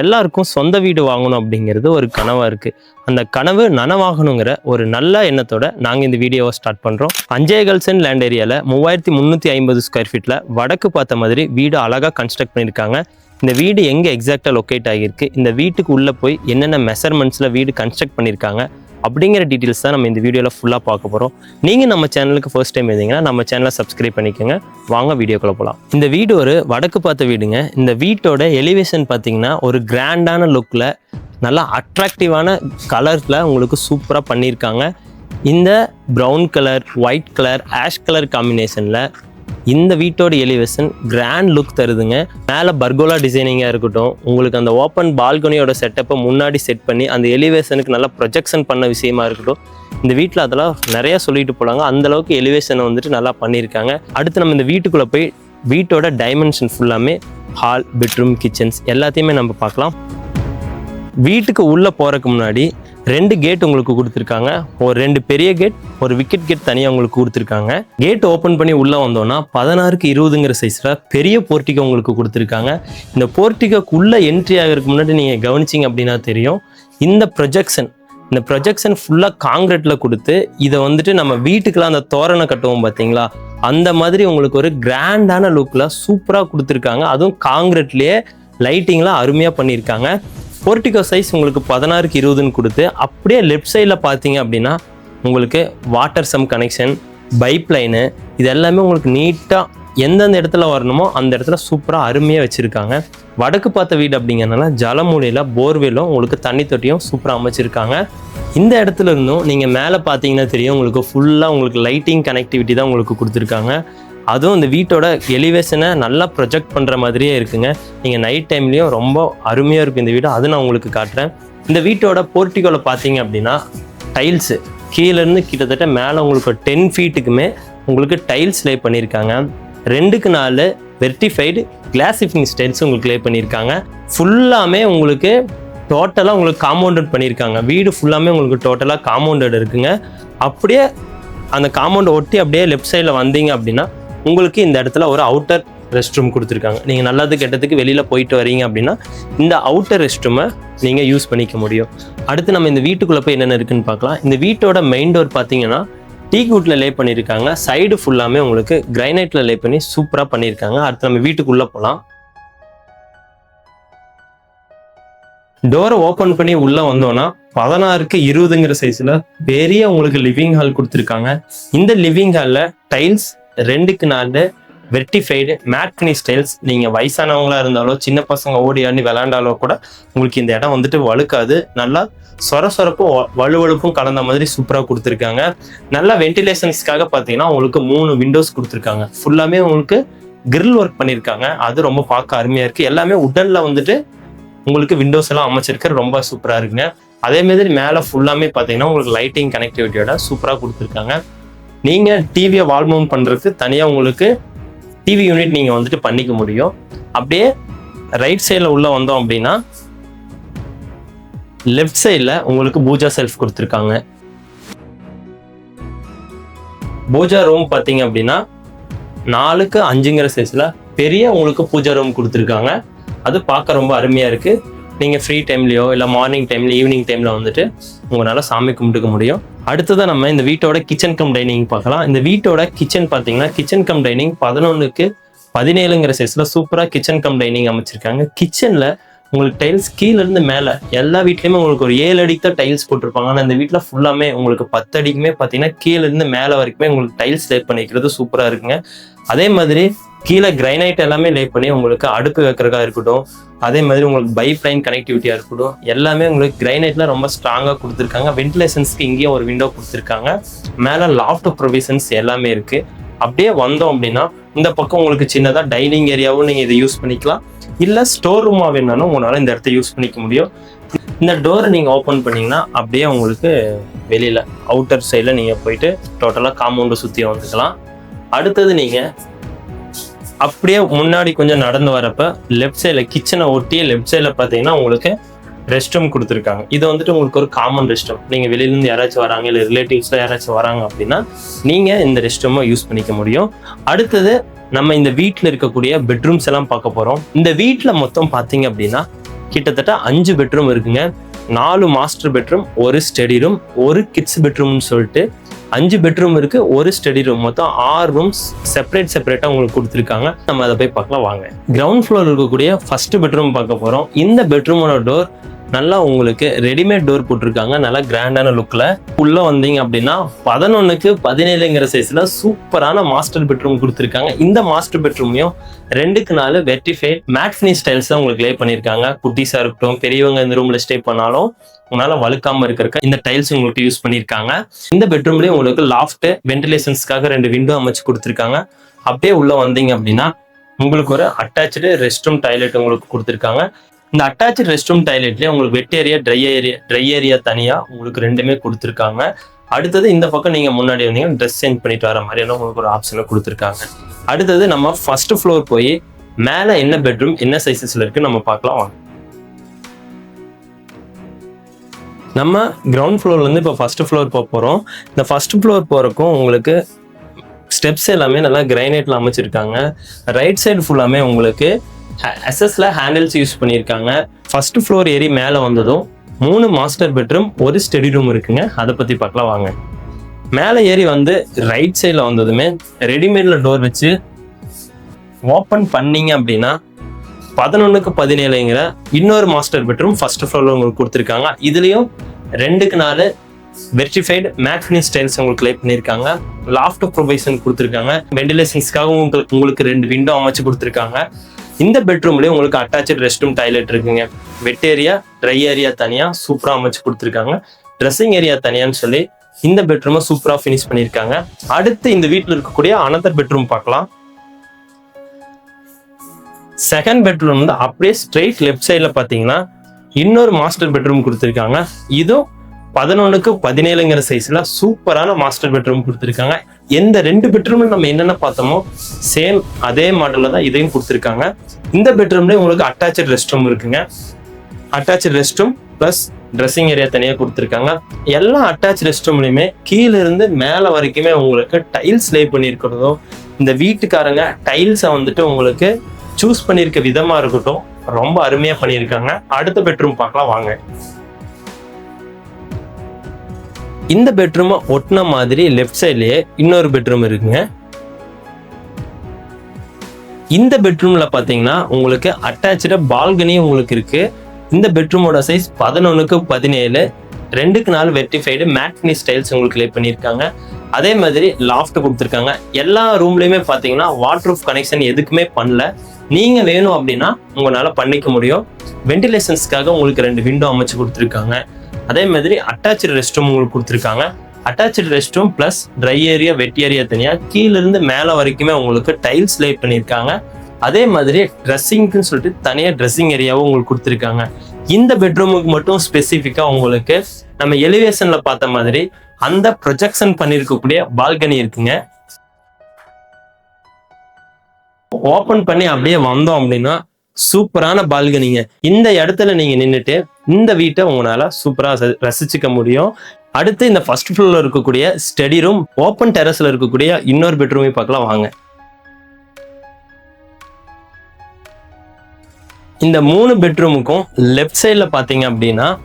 எல்லாருக்கும் சொந்த வீடு வாங்கணும் அப்படிங்கிறது ஒரு கனவாக இருக்குது அந்த கனவு நனவாகணுங்கிற ஒரு நல்ல எண்ணத்தோட நாங்கள் இந்த வீடியோவை ஸ்டார்ட் பண்ணுறோம் அஞ்சேகல்சன் லேண்ட் ஏரியாவில் மூவாயிரத்தி முந்நூற்றி ஐம்பது ஸ்கொயர் ஃபீட்டில் வடக்கு பார்த்த மாதிரி வீடு அழகாக கன்ஸ்ட்ரக்ட் பண்ணியிருக்காங்க. இந்த வீடு எங்கே எக்ஸாக்டாக லொக்கேட் ஆகியிருக்கு? இந்த வீட்டுக்கு உள்ளே போய் என்னென்ன மெஷர்மெண்ட்ஸில் வீடு கன்ஸ்ட்ரக்ட் பண்ணியிருக்காங்க? அப்படிங்கிற டீட்டெயில்ஸ் தான் நம்ம இந்த வீடியோவில் ஃபுல்லாக பார்க்க போகிறோம் நீங்கள் நம்ம சேனலுக்கு ஃபர்ஸ்ட் டைம் இருந்தீங்கன்னா நம்ம சேனலை சப்ஸ்கிரைப் பண்ணிக்கோங்க. வாங்க வீடியோக்குள்ளே போகலாம் இந்த வீடு ஒரு வடக்கு பார்த்த வீடுங்க. இந்த வீட்டோட எலிவேஷன் பார்த்தீங்கன்னா ஒரு கிராண்டான லுக்கில் நல்லா அட்ராக்டிவான கலரில் உங்களுக்கு சூப்பராக பண்ணியிருக்காங்க. இந்த brown colour white colour ash colour காம்பினேஷனில் இந்த வீட்டோட எலிவேஷன் கிராண்ட் லுக் தருதுங்க. மேலே பர்கோலா டிசைனிங்காக இருக்கட்டும் உங்களுக்கு அந்த ஓப்பன் பால்கனியோட செட்டப்பை முன்னாடி செட் பண்ணி அந்த எலிவேஷனுக்கு நல்லா ப்ரொஜெக்ஷன் பண்ண விஷயமா இருக்கட்டும் இந்த வீட்டில் அதெல்லாம் நிறையா சொல்லிட்டு போலாங்க. அந்த அளவுக்கு எலிவேஷனை வந்துட்டு நல்லா பண்ணியிருக்காங்க. அடுத்து நம்ம இந்த வீட்டுக்குள்ளே போய் வீட்டோட டைமென்ஷன் ஃபுல்லாமே ஹால் பெட்ரூம் கிச்சன்ஸ் எல்லாத்தையுமே நம்ம பார்க்கலாம். வீட்டுக்கு உள்ளே போகிறதுக்கு முன்னாடி ரெண்டு கேட் உங்களுக்கு கொடுத்துருக்காங்க. ஒரு ரெண்டு பெரிய கேட் ஒரு விக்கெட் கேட் தனியாக உங்களுக்கு கொடுத்துருக்காங்க. கேட் ஓப்பன் பண்ணி உள்ளே வந்தோன்னா பதினாறுக்கு இருபதுங்கிற சைஸில் பெரிய போர்ட்டிகோ உங்களுக்கு கொடுத்துருக்காங்க. இந்த போர்ட்டிகோக்குள்ளே என்ட்ரி ஆகிறதுக்கு முன்னாடி நீங்கள் கவனிச்சிங்க அப்படின்னா தெரியும். இந்த ப்ரொஜெக்ஷன் இந்த ப்ரொஜெக்ஷன் ஃபுல்லாக காங்கிரீட்டில் கொடுத்து இதை வந்துட்டு நம்ம வீட்டுக்கெல்லாம் அந்த தோரணை கட்டுவோம் பார்த்தீங்களா அந்த மாதிரி உங்களுக்கு ஒரு கிராண்டான லுக்கில் சூப்பராக கொடுத்துருக்காங்க. அதுவும் காங்கிரீட்லேயே லைட்டிங்லாம் அருமையாக பண்ணியிருக்காங்க. போர்ட்டிகோ சைஸ் உங்களுக்கு பதினாறுக்கு இருபதுன்னு கொடுத்து அப்படியே லெஃப்ட் சைடில் பார்த்தீங்க அப்படின்னா உங்களுக்கு water sump connection pipe line இது எல்லாமே உங்களுக்கு நீட்டாக எந்தெந்த இடத்துல வரணுமோ அந்த இடத்துல சூப்பராக அருமையாக வச்சுருக்காங்க. வடக்கு பார்த்த வீடு அப்படிங்கிறனால ஜலமூலையில் போர்வெல்லும் உங்களுக்கு தண்ணி தொட்டியும் சூப்பராக அமைச்சிருக்காங்க. இந்த இடத்துல இருந்தும் நீங்கள் மேலே பார்த்தீங்கன்னா தெரியும் உங்களுக்கு ஃபுல்லாக உங்களுக்கு லைட்டிங் கனெக்டிவிட்டி தான் உங்களுக்கு கொடுத்துருக்காங்க. அதுவும் இந்த வீட்டோட எலிவேஷனை நல்லா ப்ரொஜெக்ட் பண்ணுற மாதிரியே இருக்குங்க. நீங்கள் நைட் டைம்லேயும் ரொம்ப அருமையாக இருக்கும் இந்த வீடு. அது நான் உங்களுக்கு காட்டுறேன். இந்த வீட்டோட போர்ட்டிகோவில் பார்த்தீங்க அப்படின்னா டைல்ஸு கீழேருந்து கிட்டத்தட்ட மேலே உங்களுக்கு டென் ஃபீட்டுக்குமே உங்களுக்கு டைல்ஸ் லே பண்ணியிருக்காங்க. ரெண்டுக்கு நாலு வெர்டிஃபைடு கிளாசிஃபிங் ஸ்டைல்ஸ் உங்களுக்கு லே பண்ணியிருக்காங்க. ஃபுல்லாமே உங்களுக்கு டோட்டலாக உங்களுக்கு காம்பவுண்டட் பண்ணியிருக்காங்க. வீடு ஃபுல்லாமே உங்களுக்கு டோட்டலாக காம்பவுண்டட் இருக்குங்க. அப்படியே அந்த காம்பவுண்டை ஒட்டி அப்படியே லெஃப்ட் சைடில் வந்தீங்க அப்படின்னா உங்களுக்கு இந்த இடத்துல ஒரு அவுட்டர் ரெஸ்ட் ரூம் கொடுத்துருக்காங்க. நீங்கள் நல்லது கெட்டதுக்கு வெளியில் போயிட்டு வரீங்க அப்படின்னா இந்த அவுட்டர் ரெஸ்ட் ரூமை நீங்கள் யூஸ் பண்ணிக்க முடியும். அடுத்து நம்ம இந்த வீட்டுக்குள்ளே போய் என்னென்ன இருக்குன்னு பார்க்கலாம். இந்த வீட்டோட மெயின் டோர் பார்த்தீங்கன்னா டீ குட்டில் லே பண்ணியிருக்காங்க சைடு ஃபுல்லாமே உங்களுக்கு கிரைனைட்டில் லே பண்ணி சூப்பராக பண்ணியிருக்காங்க அடுத்து நம்ம வீட்டுக்குள்ளே போகலாம் டோரை ஓப்பன் பண்ணி உள்ளே வந்தோன்னா பதினாறுக்கு இருபதுங்கிற சைஸில் பெரிய உங்களுக்கு லிவிங் ஹால் கொடுத்துருக்காங்க. இந்த லிவிங் ஹாலில் டைல்ஸ் ரெண்டுக்கு நாலு வெர்டிஃபைடு மேட்னி ஸ்டைல்ஸ். நீங்கள் வயசானவங்களா இருந்தாலோ சின்ன பசங்க ஓடி ஆடி விளாண்டாலோ கூட உங்களுக்கு இந்த இடம் வந்துட்டு வழுக்காது. நல்லா சொர சொரப்பும் வ- கலந்த மாதிரி சூப்பராக கொடுத்துருக்காங்க. நல்லா வென்டிலேஷன்ஸ்க்காக பார்த்தீங்கன்னா உங்களுக்கு மூணு விண்டோஸ் கொடுத்துருக்காங்க. ஃபுல்லாமே உங்களுக்கு கிரில் ஒர்க் பண்ணியிருக்காங்க. அது ரொம்ப பார்க்க அருமையாக இருக்குது எல்லாமே உடனில் வந்துட்டு உங்களுக்கு விண்டோஸ் எல்லாம் அமைச்சிருக்க ரொம்ப சூப்பராக இருக்குங்க. அதே மாதிரி மேலே ஃபுல்லாமே பார்த்தீங்கன்னா உங்களுக்கு லைட்டிங் கனெக்டிவிட்டியோட சூப்பராக கொடுத்துருக்காங்க. நீங்கள் டிவியை வால் மவுண்ட் பண்ணுறதுக்கு தனியாக உங்களுக்கு டிவி யூனிட் நீங்கள் வந்துட்டு பண்ணிக்க முடியும். அப்படியே ரைட் சைடில் உள்ளே வந்தோம் அப்படின்னா லெஃப்ட் சைடில் உங்களுக்கு பூஜா செல்ஃப் கொடுத்துருக்காங்க. பூஜா ரூம் பார்த்தீங்க அப்படின்னா நாலுக்கு அஞ்சுங்கிற சைஸில் பெரிய உங்களுக்கு பூஜா ரூம் கொடுத்துருக்காங்க. அது பார்க்க ரொம்ப அருமையாக இருக்குது நீங்கள் ஃப்ரீ டைம்லேயோ இல்லை மார்னிங் டைமில் ஈவினிங் டைமில் வந்துட்டு உங்களால் சாமி கும்பிட்டுக்க முடியும். அடுத்ததான் நம்ம இந்த வீட்டோட கிச்சன் கம் டைனிங் பார்க்கலாம். இந்த வீட்டோட கிச்சன் பார்த்தீங்கன்னா கிச்சன் கம் டைனிங் பதினொன்றுக்கு பதினேழுங்கிற சைஸில் சூப்பராக கிச்சன் கம் டைனிங் அமைச்சிருக்காங்க. கிச்சனில் உங்களுக்கு டைல்ஸ் கீழேருந்து மேலே எல்லா வீட்லேயுமே உங்களுக்கு ஒரு ஏழு அடிக்கு தான் டைல்ஸ் போட்டிருப்பாங்க. ஆனால் இந்த வீட்டில் ஃபுல்லாமே உங்களுக்கு பத்து அடிக்குமே பார்த்தீங்கன்னா கீழேருந்து மேலே வரைக்குமே உங்களுக்கு டைல்ஸ் லேட் பண்ணிக்கிறது சூப்பராக இருக்குங்க. அதே மாதிரி கீழே கிரைனைட் எல்லாமே லே பண்ணி உங்களுக்கு அடுப்பு வைக்கிறதா இருக்கட்டும் அதே மாதிரி உங்களுக்கு பைப் லைன் கனெக்டிவிட்டியாக இருக்கட்டும் எல்லாமே உங்களுக்கு கிரைனைட்ல ரொம்ப ஸ்ட்ராங்காக கொடுத்துருக்காங்க. வென்டிலேஷன்ஸ்க்கு இங்கேயும் ஒரு விண்டோ கொடுத்துருக்காங்க. மேலே லாஃப்ட் ப்ரொவிஷன்ஸ் எல்லாமே இருக்குது அப்படியே வந்தோம் அப்படின்னா இந்த பக்கம் உங்களுக்கு சின்னதாக டைனிங் ஏரியாவும் நீங்கள் இதை யூஸ் பண்ணிக்கலாம். இல்லை ஸ்டோர் ரூமாக வேணாலும் உங்களால் இந்த இடத்த யூஸ் பண்ணிக்க முடியும். இந்த டோரை நீங்கள் ஓப்பன் பண்ணிங்கன்னா அப்படியே உங்களுக்கு வெளியில் அவுட்டர் சைடில் நீங்கள் போயிட்டு டோட்டலாக காம்பவுண்டை சுற்றி வந்துக்கலாம். அடுத்தது நீங்கள் அப்படியே முன்னாடி கொஞ்சம் நடந்து வரப்ப லெஃப்ட் சைடில் கிச்சனை ஒட்டி லெஃப்ட் சைடில் பார்த்தீங்கன்னா உங்களுக்கு ரெஸ்ட் ரூம் கொடுத்துருக்காங்க. இது வந்துட்டு உங்களுக்கு ஒரு காமன் ரெஸ்ட் ரூம் நீங்கள் வெளியிலேருந்து யாராச்சும் வராங்க இல்லை ரிலேட்டிவ்ஸில் யாராச்சும் வராங்க அப்படின்னா நீங்கள் இந்த ரெஸ்ட் ரூமை யூஸ் பண்ணிக்க முடியும். அடுத்தது நம்ம இந்த வீட்டில் இருக்கக்கூடிய பெட்ரூம்ஸ் எல்லாம் பார்க்க போகிறோம் இந்த வீட்டில் மொத்தம் பார்த்தீங்க அப்படின்னா கிட்டத்தட்ட அஞ்சு பெட்ரூம் இருக்குங்க. நாலு மாஸ்டர் பெட்ரூம் ஒரு ஸ்டடி ரூம் ஒரு கிட்ஸ் பெட்ரூம்னு சொல்லிட்டு அஞ்சு பெட்ரூம் இருக்கு ஒரு ஸ்டடி ரூம் மொத்தம் ஆறு ரூம்ஸ் செப்பரேட் செப்பரேட்டா உங்களுக்கு கொடுத்துருக்காங்க. நம்ம அதை போய் பார்க்கலாம் வாங்க. கிரவுண்ட் ஃப்ளோர் இருக்கக்கூடிய ஃபர்ஸ்ட் பெட்ரூம் பார்க்க போறோம். இந்த பெட்ரூமோட டோர் நல்லா உங்களுக்கு ரெடிமேட் டோர் போட்டிருக்காங்க நல்லா கிராண்டான லுக்ல உள்ள வந்தீங்க அப்படின்னா பதினொன்னுக்கு பதினேழுங்கிற சைஸ்ல சூப்பரான மாஸ்டர் பெட்ரூம் கொடுத்துருக்காங்க. இந்த மாஸ்டர் பெட்ரூமையும் ரெண்டுக்கு நாலு வெர்டிஃபைட் மேட் ஃபினிஷ் ஸ்டைல்ஸ் தான் உங்களுக்கு லே பண்ணியிருக்காங்க. குட்டிஸாக இருக்கட்டும் பெரியவங்க இந்த ரூம்ல ஸ்டே பண்ணாலும் உங்களால வழுக்காம இருக்கிறக்க இந்த டைல்ஸ் உங்களுக்கு யூஸ் பண்ணியிருக்காங்க. இந்த பெட்ரூம்லயும் உங்களுக்கு லாஃப்ட் வென்டிலேஷன்ஸ்க்காக ரெண்டு விண்டோ அமைச்சு கொடுத்துருக்காங்க. அப்படியே உள்ள வந்தீங்க அப்படின்னா உங்களுக்கு ஒரு அட்டாச்சு ரெஸ்ட் ரூம் டாய்லெட் உங்களுக்கு கொடுத்துருக்காங்க. இந்த அட்டாச் ரெஸ்ட் ரூம் டாய்லெட்லேயே உங்களுக்கு wet area dry area dry area தனியாக உங்களுக்கு ரெண்டுமே கொடுத்துருக்காங்க. அடுத்தது இந்த பக்கம் நீங்கள் முன்னாடி வந்தீங்கன்னா ட்ரெஸ் சேஞ்ச் பண்ணிட்டு வர மாதிரியான உங்களுக்கு ஒரு ஆப்ஷனை கொடுத்துருக்காங்க. அடுத்தது நம்ம ஃபர்ஸ்ட் ஃப்ளோர் போய் மேலே என்ன பெட்ரூம் என்ன சைஸஸில் இருக்குது நம்ம பார்க்கலாம் வாங்க. நம்ம கிரவுண்ட் ஃப்ளோர்லேருந்து இப்போ ஃபர்ஸ்ட் ஃப்ளோர் போக போகிறோம் இந்த ஃபர்ஸ்ட் ஃப்ளோர் போகிறக்கும் உங்களுக்கு ஸ்டெப்ஸ் எல்லாமே நல்லா கிரைனைட்டில் அமைச்சிருக்காங்க. ரைட் சைடு ஃபுல்லாமே உங்களுக்கு எஸ்எஸ்ல ஹேண்டில்ஸ் யூஸ் பண்ணியிருக்காங்க. ஃபர்ஸ்ட் ஃப்ளோர் ஏறி மேலே வந்ததும் மூணு மாஸ்டர் பெட்ரூம் ஒரு ஸ்டடி ரூம் இருக்குங்க. அதை பற்றி பார்க்கலாம் வாங்க. மேலே ஏறி வந்து ரைட் சைடில் வந்ததுமே ரெடிமேடில் டோர் வச்சு ஓப்பன் பண்ணீங்க அப்படின்னா பதினொன்றுக்கு பதினேழுங்கிற இன்னொரு மாஸ்டர் பெட்ரூம் ஃபர்ஸ்ட் ஃப்ளோரில் உங்களுக்கு கொடுத்துருக்காங்க. இதுலேயும் ரெண்டுக்கு நாலு வெர்டிஃபைடு மேக்னி ஸ்டைல்ஸ் உங்களுக்கு லே பண்ணியிருக்காங்க. லாஃப்ட் ப்ரொவைஷன் கொடுத்துருக்காங்க. வெண்டிலேஷன்ஸ்க்காக உங்களுக்கு உங்களுக்கு ரெண்டு விண்டோ அமைச்சு கொடுத்துருக்காங்க. இந்த பெட்ரூம்லேயே உங்களுக்கு அட்டாச்சு ரெஸ்ட் ரூம் டாய்லெட் இருக்குங்க வெட் ஏரியா ட்ரை ஏரியா தனியாக சூப்பராக அமைச்சு கொடுத்துருக்காங்க. ட்ரெஸ்ஸிங் ஏரியா தனியான்னு சொல்லி இந்த பெட்ரூமை சூப்பராக ஃபினிஷ் பண்ணியிருக்காங்க. அடுத்து இந்த வீட்டில் இருக்கக்கூடிய அனதர் பெட்ரூம் பார்க்கலாம். செகண்ட் பெட்ரூம் வந்து அப்படியே ஸ்ட்ரெயிட் லெஃப்ட் சைடில் பார்த்தீங்கன்னா இன்னொரு மாஸ்டர் பெட்ரூம் கொடுத்துருக்காங்க. இதுவும் பதினொன்றுக்கு பதினேழுங்கிற சைஸ்ல சூப்பரான மாஸ்டர் பெட்ரூம் கொடுத்துருக்காங்க. எந்த ரெண்டு பெட்ரூம்ல நம்ம என்னென்ன பார்த்தோமோ சேம் அதே மாடல்ல தான் இதையும் கொடுத்துருக்காங்க. இந்த பெட்ரூம்லேயே உங்களுக்கு அட்டாச்சு ரெஸ்ட் ரூம் இருக்குங்க. Attach rest room plus dressing area தனியாக கொடுத்துருக்காங்க. எல்லா அட்டாச் ரெஸ்ட் ரூம்லையுமே கீழே இருந்து மேலே வரைக்குமே உங்களுக்கு டைல்ஸ் லே பண்ணியிருக்கிறதும் இந்த வீட்டுக்காரங்க டைல்ஸை வந்துட்டு உங்களுக்கு சூஸ் பண்ணியிருக்க விதமாக இருக்கட்டும் ரொம்ப அருமையாக பண்ணியிருக்காங்க. அடுத்த பெட்ரூம் பார்க்கலாம் வாங்க. இந்த பெட்ரூமை ஒட்டின மாதிரி லெஃப்ட் சைட்லேயே இன்னொரு பெட்ரூம் இருக்குங்க. இந்த பெட்ரூமில் பார்த்தீங்கன்னா உங்களுக்கு அட்டாச்சு பால்கனி உங்களுக்கு இருக்குது இந்த பெட்ரூமோட சைஸ் பதினொன்னுக்கு பதினேழு ரெண்டுக்கு நாலு வெர்டிஃபைடு மேட்னி ஸ்டைல்ஸ் உங்களுக்கு லே பண்ணியிருக்காங்க. அதே மாதிரி லாஃப்ட் கொடுத்துருக்காங்க. எல்லா ரூம்லையுமே பார்த்தீங்கன்னா வாட்டர் ப்ரூஃப் கனெக்ஷன் எதுக்குமே பண்ணல. நீங்கள் வேணும் அப்படின்னா உங்களால் பண்ணிக்க முடியும். வென்டிலேஷன்ஸ்க்காக உங்களுக்கு ரெண்டு விண்டோ அமைச்சு கொடுத்துருக்காங்க. அதே மாதிரி அட்டாச்சு ரெஸ்ட் ரூம் உங்களுக்கு கொடுத்துருக்காங்க. Attach rest room plus dry area wet area தனியாக கீழேருந்து மேலே வரைக்குமே உங்களுக்கு டைல்ஸ் லே பண்ணியிருக்காங்க. அதே மாதிரி ட்ரெஸ்ஸிங்க்குன்னு சொல்லிட்டு தனியாக ட்ரெஸ்ஸிங் ஏரியாவும் உங்களுக்கு கொடுத்துருக்காங்க. இந்த பெட்ரூமுக்கு மட்டும் ஸ்பெசிஃபிக்காக உங்களுக்கு நம்ம எலிவேஷனில் பார்த்த மாதிரி அந்த ப்ரொஜெக்ஷன் பண்ணியிருக்கக்கூடிய பால்கனி இருக்குங்க. ஓப்பன் பண்ணி அப்படியே வந்தோம் அப்படின்னா சூப்பரான பால்கனிங்க. இந்த இடத்துல நீங்க நின்றுட்டு இந்த வீட்டை உங்களால சூப்பரா ரசி- ரசிச்சுக்க முடியும். அடுத்து இந்த ஃபர்ஸ்ட் ஃப்ளோர்ல இருக்கக்கூடிய ஸ்டடி ரூம் ஓப்பன் டெரஸ்ல இருக்கக்கூடிய இன்னொரு பெட்ரூமையும் பார்க்கலாம் வாங்க. இந்த மூணு பெட்ரூமுக்கும் லெஃப்ட் சைடில் பார்த்தீங்க அப்படின்னா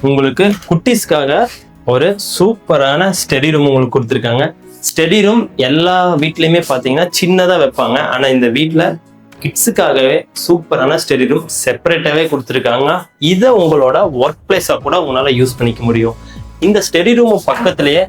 உங்களுக்கு குட்டீஸ்க்காக ஒரு சூப்பரான ஸ்டடி ரூம் உங்களுக்கு கொடுத்துருக்காங்க. ஸ்டடி ரூம் எல்லா வீட்லேயுமே பார்த்தீங்கன்னா சின்னதாக வைப்பாங்க. ஆனால் இந்த வீட்டில் கிட்ஸுக்காகவே சூப்பரான ஸ்டெடி ரூம் செப்பரேட்டாகவே கொடுத்துருக்காங்க. இதை உங்களோட ஒர்க் பிளேஸாக கூட உங்களால் யூஸ் பண்ணிக்க முடியும். இந்த ஸ்டெடி ரூம் பக்கத்துலேயே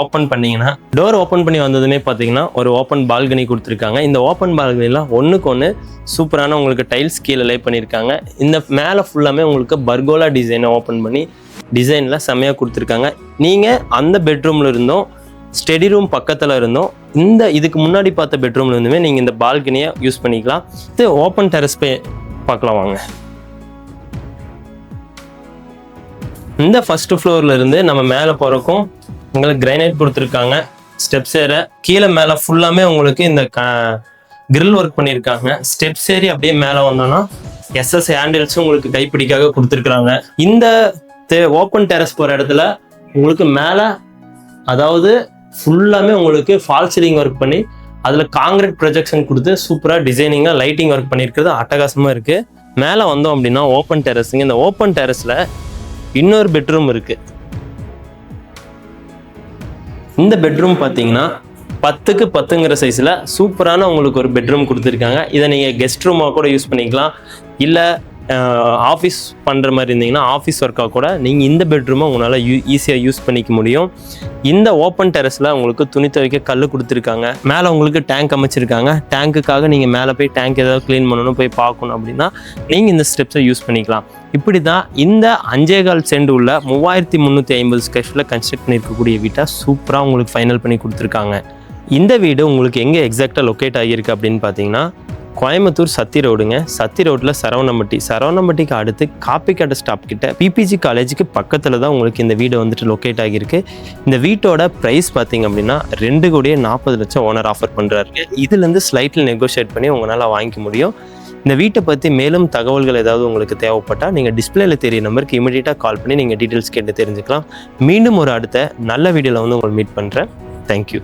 ஓப்பன் பண்ணிங்கன்னா டோர் ஓப்பன் பண்ணி வந்ததுமே பார்த்தீங்கன்னா ஒரு ஓப்பன் பால்கனி கொடுத்துருக்காங்க. இந்த ஓப்பன் பால்கனிலாம் ஒன்றுக்கு ஒன்று சூப்பரான உங்களுக்கு டைல்ஸ் கீழே லே பண்ணியிருக்காங்க இந்த மேலே ஃபுல்லாமே உங்களுக்கு பர்கோலா டிசைனை ஓப்பன் பண்ணி டிசைனில் செம்மையாக கொடுத்துருக்காங்க. நீங்கள் அந்த பெட்ரூமில் இருந்தும் ஸ்டடி ரூம் பக்கத்தில் இருந்தும். இந்த இதுக்கு முன்னாடி பார்த்த பெட்ரூம்ல இருந்துமே நீங்கள் இந்த பால்கனியை யூஸ் பண்ணிக்கலாம். இது ஓப்பன் டெரஸ் பே பார்க்கலாம் வாங்க. இந்த ஃபர்ஸ்ட் ஃப்ளோர்ல இருந்து நம்ம மேலே போகிறக்கும் உங்களுக்கு கிரைனைட் கொடுத்துருக்காங்க. ஸ்டெப்ஸ் ஏற கீழே மேலே ஃபுல்லாமே உங்களுக்கு இந்த க கிரில் ஒர்க் பண்ணியிருக்காங்க. ஸ்டெப்ஸ் ஏறி அப்படியே மேலே வந்தோம்னா எஸ்எஸ் ஹேண்டில்ஸும் உங்களுக்கு கைப்பிடிக்காக கொடுத்துருக்குறாங்க. இந்த ஓப்பன் டெரஸ் போகிற இடத்துல உங்களுக்கு மேலே அதாவது ஃபுல்லாமே உங்களுக்கு ஃபால் சீலிங் ஒர்க் பண்ணி அதில் காங்கிரீட் ப்ரொஜெக்ஷன் கொடுத்து சூப்பராக டிசைனிங்காக லைட்டிங் ஒர்க் பண்ணியிருக்கிறது அட்டகாசமாக இருக்குது மேலே வந்தோம் அப்படின்னா ஓப்பன் டெரஸுங்க இந்த ஓப்பன் டெரஸில் இன்னொரு பெட்ரூம் இருக்குது இந்த பெட்ரூம் பார்த்தீங்கன்னா பத்துக்கு பத்துங்கிற சைஸில் சூப்பரான உங்களுக்கு ஒரு பெட்ரூம் கொடுத்துருக்காங்க. இதை நீங்கள் கெஸ்ட் ரூமாக கூட யூஸ் பண்ணிக்கலாம். இல்லை ஆஃபீஸ் பண்ணுற மாதிரி இருந்தீங்கன்னா ஆஃபீஸ் ஒர்க்காக கூட நீங்கள் இந்த பெட்ரூமை உங்களால் யூ ஈஸியாக யூஸ் பண்ணிக்க முடியும். இந்த ஓப்பன் டெரஸில் உங்களுக்கு துணி துவைக்க கல் கொடுத்துருக்காங்க. மேலே உங்களுக்கு டேங்க் அமைச்சிருக்காங்க. டேங்க்குக்காக நீங்கள் மேலே போய் டேங்க் ஏதாவது க்ளீன் பண்ணணும் போய் பார்க்கணும் அப்படின்னா நீங்கள் இந்த ஸ்டெப்ஸை யூஸ் பண்ணிக்கலாம். இப்படி தான் இந்த அஞ்சேகால் சென்ட் உள்ள மூவாயிரத்தி முந்நூற்றி ஐம்பது ஸ்கொயர் கன்ஸ்ட்ரக்ட் பண்ணியிருக்கக்கூடிய வீட்டை சூப்பராக உங்களுக்கு ஃபைனல் பண்ணி கொடுத்துருக்காங்க. இந்த வீடு உங்களுக்கு எங்கே எக்ஸாக்டாக லொக்கேட் ஆகியிருக்கு அப்படின்னு பார்த்தீங்கன்னா கோயம்புத்தூர் சத்தி ரோடுங்க. சத்தி ரோட்டில் சரவணம்பட்டி. சரவணம்பட்டிக்கு அடுத்து காப்பிக்கடை ஸ்டாப் கிட்ட பிபிஜி காலேஜுக்கு பக்கத்தில் தான் உங்களுக்கு இந்த வீடு வந்துட்டு லொக்கேட் ஆகியிருக்கு. இந்த வீட்டோட ப்ரைஸ் பார்த்தீங்க அப்படின்னா ரெண்டு கோடியே நாற்பது லட்சம் ஓனர் ஆஃபர் பண்ணுறாரு இதுலேருந்து ஸ்லைட்டில் நெகோஷியேட் பண்ணி உங்களால் வாங்கிக்க முடியும். இந்த வீட்டை பற்றி மேலும் தகவல்கள் ஏதாவது உங்களுக்கு தேவைப்பட்டால் நீங்கள் டிஸ்பிளேல தெரிய நம்பருக்கு இமீடியட்டாக கால் பண்ணி நீங்கள் டீட்டெயில்ஸ் கேட்டு தெரிஞ்சுக்கலாம். மீண்டும் ஒரு அடுத்த நல்ல வீடியோவில் வந்து உங்களை மீட் பண்ணுறேன் தேங்க்யூ